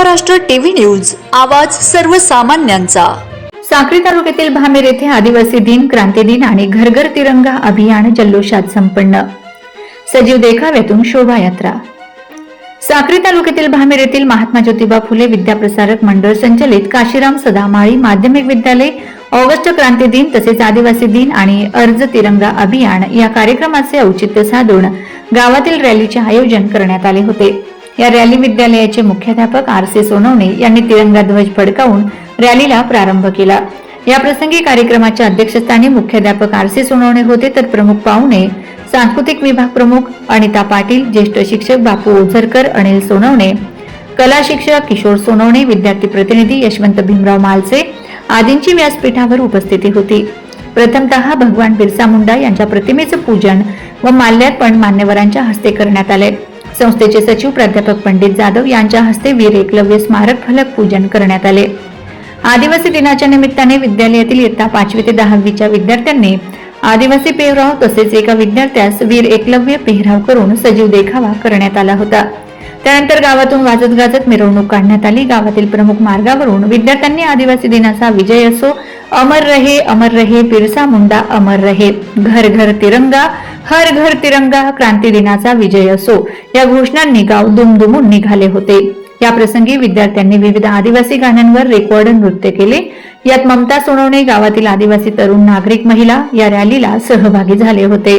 Maharashtra TV news आवाज सर्वसामान्यांचा. साक्री तालुक्यातील भामेर येथे आदिवासी दिन क्रांती दिन आणि घरघर तिरंगा अभियान जल्लोषात संपन्न. सजीव देखाव्यातून शोभायात्रा. साक्री तालुक्यातील भामेर येथील महात्मा ज्योतिबा फुले विद्याप्रसारक मंडळ संचलित काशीराम सदामाळी माध्यमिक विद्यालय ऑगस्ट क्रांती दिन तसेच आदिवासी दिन आणि अर्ज तिरंगा अभियान या कार्यक्रमाचे औचित्य साधून गावातील रॅलीचे आयोजन करण्यात आले होते. या रॅली विद्यालयाचे मुख्याध्यापक आर सी सोनवणे यांनी तिरंगा ध्वज फडकावून रॅलीला प्रारंभ केला. या प्रसंगी कार्यक्रमाच्या अध्यक्षस्थानी मुख्याध्यापक आर सी सोनवणे होते तर प्रमुख पाहुणे सांस्कृतिक विभाग प्रमुख अनिता पाटील ज्येष्ठ शिक्षक बापू ओझरकर अनिल सोनवणे कला शिक्षक किशोर सोनवणे विद्यार्थी प्रतिनिधी यशवंत भीमराव मालसे आदींची व्यासपीठावर उपस्थिती होती. प्रथमतः भगवान बिरसा मुंडा यांच्या प्रतिमेचं पूजन व माल्यार्पण मान्यवरांच्या हस्ते करण्यात आले. संस्थेचे सचिव प्राध्यापक पंडित जाधव यांच्या हस्ते वीर एकलव्य स्मारक फलक पूजन करण्यात आले. आदिवासी दिनाच्या निमित्ताने विद्यालयातील इयत्ता पाचवी ते दहावीच्या विद्यार्थ्यांनी आदिवासी पेहराव तसेच एका विद्यार्थ्यास वीर एकलव्य पेहराव करून सजीव देखावा करण्यात आला होता. त्यानंतर गावातून वाजत गाजत मिरवणूक काढण्यात आली. गावातील प्रमुख मार्गावरून विद्यार्थ्यांनी आदिवासी दिनाचा विजय असो अमर रहे अमर रहे बिरसा मुंडा अमर रहे. घर घर तिरंगा हर घर तिरंगा क्रांती दिनाचा विजय असो. या घोषणांनी गाव दुमदुमून निघाले होते. या प्रसंगी विद्यार्थ्यांनी विविध आदिवासी गाण्यांवर रेकॉर्ड नृत्य केले. यात ममता सोनवणे गावातील आदिवासी तरुण नागरिक महिला या रॅलीला सहभागी झाले होते.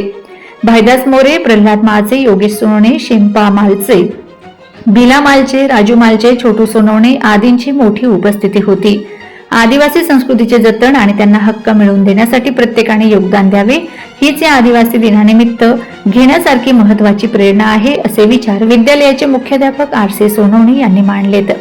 भाईदास मोरे प्रल्हाद माळचे योगेश सोनवणे शिंपा मालचे बिला मालचे राजू मालचे छोटू सोनवणे आदींची मोठी उपस्थिती होती. आदिवासी संस्कृतीचे जतन आणि त्यांना हक्क मिळवून देण्यासाठी प्रत्येकाने योगदान द्यावे हीच या आदिवासी दिनानिमित्त घेण्यासारखी महत्वाची प्रेरणा आहे असे विचार विद्यालयाचे मुख्याध्यापक आर सी सोनवणे यांनी मांडलेत.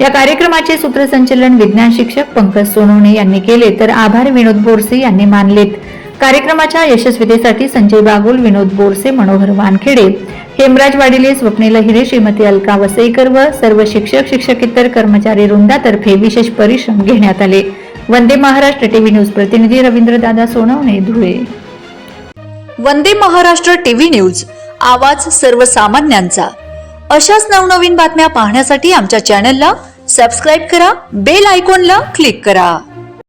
या कार्यक्रमाचे सूत्रसंचलन विज्ञान शिक्षक पंकज सोनवणे यांनी केले तर आभार विनोद बोरसे यांनी मानलेत. कार्यक्रमाच्या यशस्वीतेसाठी संजय बागुल विनोद बोरसे मनोहर वानखेडे हेमराज वाडिले स्वप्नील हिरे श्रीमती अलका वसईकर व सर्व शिक्षक शिक्षकेतर कर्मचारी वृंदातर्फे विशेष परिश्रम घेण्यात आले. वंदे महाराष्ट्र टीव्ही न्यूज प्रतिनिधी रवींद्रदादा सोनवणे धुळे. वंदे महाराष्ट्र टीव्ही न्यूज आवाज सर्वसामान्यांचा. अशाच नवनवीन बातम्या पाहण्यासाठी आमच्या चॅनलला सबस्क्राईब करा बेल आयकॉनला क्लिक करा.